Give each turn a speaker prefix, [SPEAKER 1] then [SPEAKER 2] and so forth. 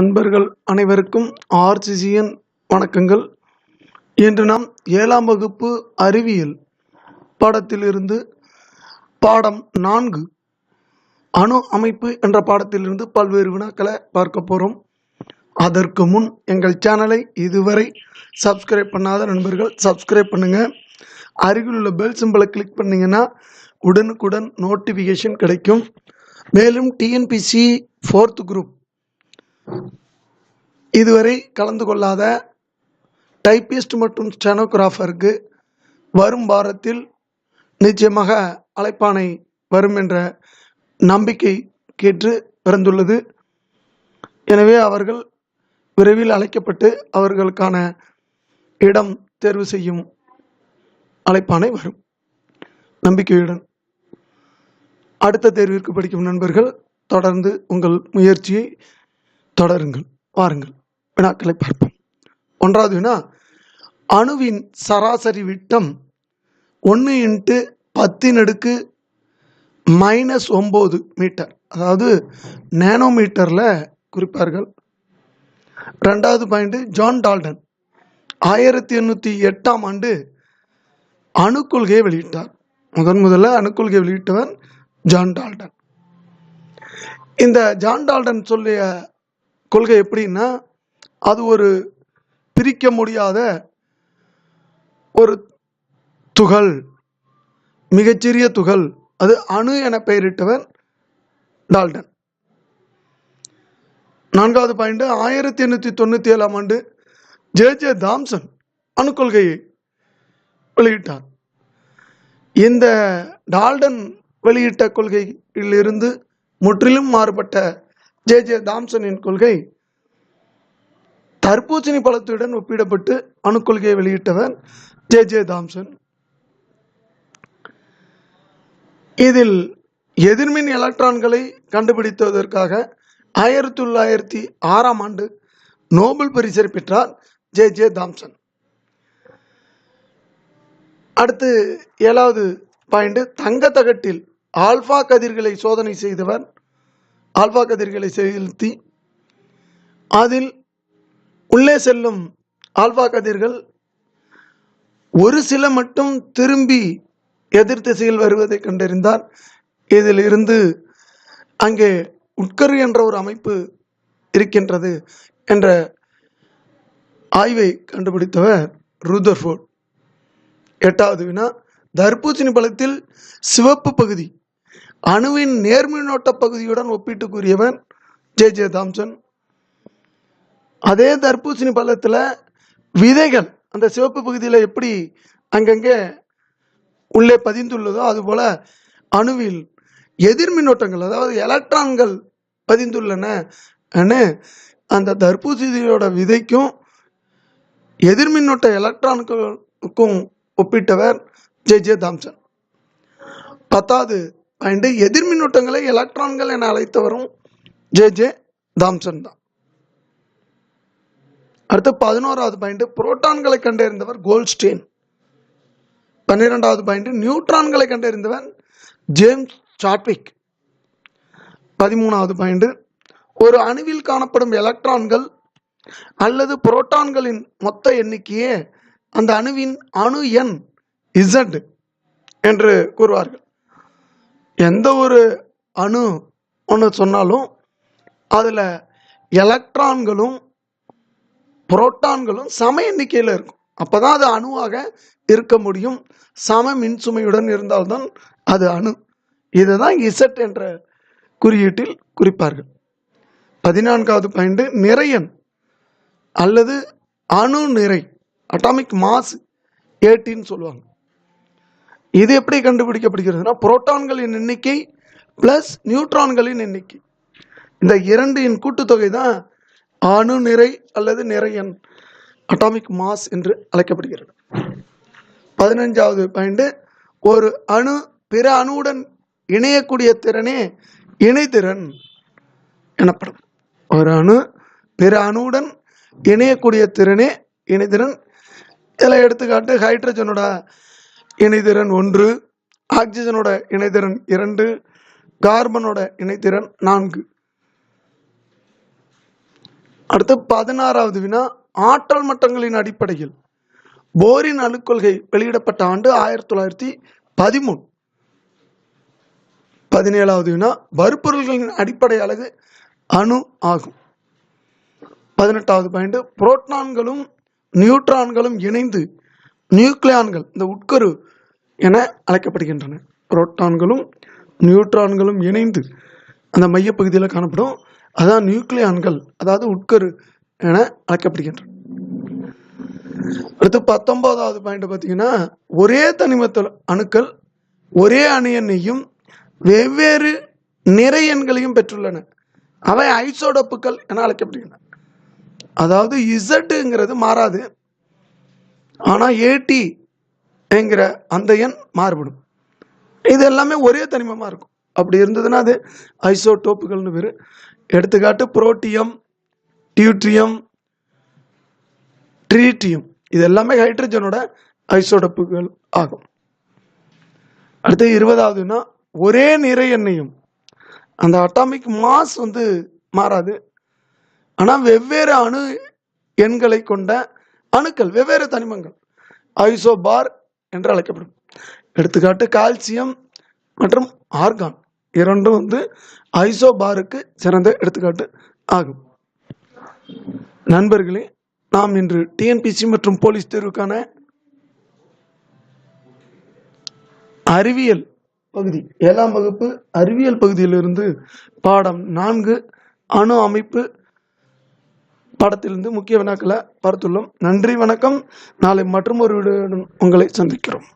[SPEAKER 1] நண்பர்கள் அனைவருக்கும் ஆர்சிசிஎன் வணக்கங்கள். இன்று நாம் ஏழாம் வகுப்பு அறிவியல் பாடத்திலிருந்து பாடம் நான்கு அணு அமைப்பு என்ற பாடத்திலிருந்து பல்வேறு வினாக்களை பார்க்க போகிறோம் அதற்கு முன் எங்கள் சேனலை இதுவரை சப்ஸ்கிரைப் பண்ணாத நண்பர்கள் சப்ஸ்கிரைப் பண்ணுங்கள் அருகில் உள்ள பெல் சிம்பிளை கிளிக் பண்ணிங்கன்னா உடனுக்குடன் நோட்டிஃபிகேஷன் கிடைக்கும். மேலும் டிஎன்பிசி ஃபோர்த் குரூப் இதுவரை கலந்து கொள்ளாத டைப்பிஸ்ட் மற்றும் ஸ்டெனோகிராஃபருக்கு வரும் வாரத்தில் நிச்சயமாக அழைப்பானை வரும் என்ற நம்பிக்கை கேட்டு பிறந்துள்ளது. எனவே அவர்கள் விரைவில் அழைக்கப்பட்டு அவர்களுக்கான இடம் தேர்வு செய்யும் அழைப்பானை வரும். நம்பிக்கையுடன். அடுத்த தேர்விற்கு படிக்கும் நண்பர்கள் தொடர்ந்து உங்கள் முயற்சியை தொடருங்கள். வாருங்கள் வினாக்களை பார்ப்போம். ஒன்றாவது வினா அணுவின் சராசரி விட்டம் ஒன்று இன்ட்டு பத்தின் அடுக்கு மைனஸ் ஒம்பது மீட்டர். அதாவது நேனோமீட்டரில் குறிப்பார்கள். ரெண்டாவது பாயிண்ட்டு ஜான் டால்டன் ஆயிரத்தி எண்ணூற்றி எட்டாம் ஆண்டு அணுக்கொள்கையை வெளியிட்டார். முதன் முதல்ல அணுக்கொள்கையை வெளியிட்டவன் ஜான் டால்டன். இந்த ஜான் டால்டன் சொல்லிய கொள்கை எப்படின்னா அது ஒரு பிரிக்க முடியாத ஒரு துகள் மிகச்சிறிய துகள். அது அணு என பெயரிட்டவர் டால்டன். நான்காவது பாயிண்ட் ஆயிரத்தி எண்ணூற்றி தொண்ணூற்றி ஏழாம் ஆண்டு ஜே ஜே தாம்சன் அணுக்கொள்கையை வெளியிட்டார். இந்த டால்டன் வெளியிட்ட கொள்கையிலிருந்து முற்றிலும் மாறுபட்ட ஜே ஜே தாம்சனின் கொள்கை தர்பூசணி பழத்துடன் ஒப்பிடப்பட்டு அணுக்கொள்கையை வெளியிட்டவர் ஜே ஜே தாம்சன். இதில் எதிர்மின் எலக்ட்ரான்களை கண்டுபிடித்ததற்காக ஆயிரத்தி தொள்ளாயிரத்தி ஆறாம் ஆண்டு நோபல் பரிசை பெற்றார் ஜே ஜே தாம்சன். அடுத்து ஏழாவது பாயிண்ட் தங்க தகட்டில் ஆல்பா கதிர்களை சோதனை செய்தவர் ஆல்பா கதிர்களை செலுத்தி அதில் உள்ளே செல்லும் ஆல்பா கதிர்கள் ஒரு சில மட்டும் திரும்பி எதிர் திசையில் வருவதை கண்டறிந்தார். இதில் இருந்து அங்கே உட்கரு என்ற ஒரு அமைப்பு இருக்கின்றது என்ற ஆய்வை கண்டுபிடித்தவர் ரூதர்ஃபோர்ட். எட்டாவது வினா தர்பூசணி பழத்தில் சிவப்பு பகுதி அணுவின் நேர்மின்னோட்ட பகுதியுடன் ஒப்பிட்டு கூறியவர் ஜே ஜே தாம்சன். அதே தர்பூசணி பள்ளத்தில் விதைகள் அந்த சிவப்பு பகுதியில் எப்படி அங்கங்கே உள்ளே பதிந்துள்ளதோ அதுபோல் அணுவில் எதிர்மின்னோட்டங்கள் அதாவது எலக்ட்ரான்கள் பதிந்துள்ளன அந்த தர்பூசணியோட விதைக்கும் எதிர்மின்னோட்ட எலக்ட்ரான்களுக்கும் ஒப்பிட்டவர் ஜே ஜே தாம்சன். பத்தாவது பாயிண்ட் எதிர்மின்னூட்டங்களை எலக்ட்ரான்கள் என அழைத்தவரும் ஜே ஜே தாம்சன் தான். அடுத்து பதினோராவது பாயிண்ட் புரோட்டான்களை கண்டறிந்தவர் கோல்ஸ்டீன் பன்னிரெண்டாவது பாயிண்ட் நியூட்ரான்களை கண்டறிந்தவர் ஜேம்ஸ் சாட்விக். பதிமூணாவது பாயிண்ட் ஒரு அணுவில் காணப்படும் எலக்ட்ரான்கள் அல்லது புரோட்டான்களின் மொத்த எண்ணிக்கையே அந்த அணுவின் அணு எண் இசட் என்று கூறுவார்கள். எந்த ஒரு அணு ஒன்று சொன்னாலும் அதில் எலக்ட்ரான்களும் புரோட்டான்களும் சம எண்ணிக்கையில் இருக்கும். அப்போ தான் அது அணுவாக இருக்க முடியும். சம மின்சுமையுடன் இருந்தால்தான் அது அணு. இதுதான் இசட் என்ற குறியீட்டில் குறிப்பார்கள். பதினான்காவது பாயிண்ட் நிறையன் அல்லது அணு நிறை அட்டாமிக் மாஸ் ஏட்டின்னு சொல்லுவாங்க. இது எப்படி கண்டுபிடிக்கப்படுகிறதுனா புரோட்டான்களின் எண்ணிக்கை பிளஸ் நியூட்ரான்களின் எண்ணிக்கை. இந்த இரண்டின் கூட்டுத்தொகை தான் அணு நிறை அல்லது நிறையன் அட்டாமிக் மாஸ் என்று அழைக்கப்படுகிறது. பதினஞ்சாவது பாயிண்ட் ஒரு அணு பிற அணுவுடன் இணையக்கூடிய திறனே இணைதிறன் எனப்படும். ஒரு அணு பிற அணுவுடன் இணையக்கூடிய திறனே இணைதிறன். இதில் எடுத்துக்காட்டு ஹைட்ரஜனோட இணைதிறன் ஒன்று ஆக்சிஜனோட இணைதிறன் இரண்டு கார்பனோட இணைத்திறன் நான்கு. அடுத்து பதினாறாவது வினா ஆற்றல் மட்டங்களின் அடிப்படையில். போரின் அணுக்கொள்கை வெளியிடப்பட்ட ஆண்டு ஆயிரத்தி தொள்ளாயிரத்தி பதிமூணு. பதினேழாவது வினா வறுப்பொருள்களின் அடிப்படை அழகு அணு ஆகும். பதினெட்டாவது பாயிண்ட் புரோட்டான்களும் நியூட்ரான்களும் இணைந்து நியூக்ளியான்கள் இந்த உட்கரு என அழைக்கப்படுகின்றன. புரோட்டான்களும் நியூட்ரான்களும் இணைந்து அந்த மையப்பகுதியில் காணப்படும். அதான் நியூக்ளியான்கள் அதாவது உட்கரு என அழைக்கப்படுகின்றன. அடுத்து பத்தொன்பதாவது பாயிண்ட் பார்த்தீங்கன்னா ஒரே தனிமத்தல் அணுக்கள் ஒரே அணு எண்ணையும் வெவ்வேறு நிறை எண்களையும் பெற்றுள்ளன. அவை ஐசோடப்புகள் என அழைக்கப்படுகின்றன. அதாவது இசட்டுங்கிறது மாறாது. ஆனால் ஏடி என்கிற அந்த எண் மாறுபடும். இது எல்லாமே ஒரே தனிமமாக இருக்கும். அப்படி இருந்ததுன்னா அது ஐசோடோப்புகள்னு பேர். எடுத்துக்காட்டு புரோட்டியம் டியூட்ரியம் ட்ரீட்டியம். இது எல்லாமே ஹைட்ரஜனோட ஐசோடோப்புகள் ஆகும். அடுத்து இருபதாவதுன்னா ஒரே நிறை எண்ணையும். அந்த அட்டாமிக் மாஸ் வந்து மாறாது. ஆனால் வெவ்வேறு அணு எண்களை கொண்ட அணுக்கள் வெவ்வேறு தனிமங்கள். ஐசோபார் என்று அழைக்கப்படும். எடுத்துக்காட்டு கால்சியம் மற்றும் ஆர்கான். இரண்டும் வந்து ஐசோபாருக்கு சிறந்த எடுத்துக்காட்டு ஆகும். நண்பர்களே நாம் இன்று டிஎன்பிசி மற்றும் போலீஸ் தேர்வுக்கான அறிவியல் பகுதி ஏழாம் வகுப்பு அறிவியல் பகுதியிலிருந்து பாடம் நான்கு அணு அமைப்பு பாடத்திலிருந்து முக்கிய வினாக்களை பார்த்துள்ளோம். நன்றி வணக்கம். நாளை மற்றும் ஒரு வீடியோவுடன் உங்களை சந்திக்கிறோம்.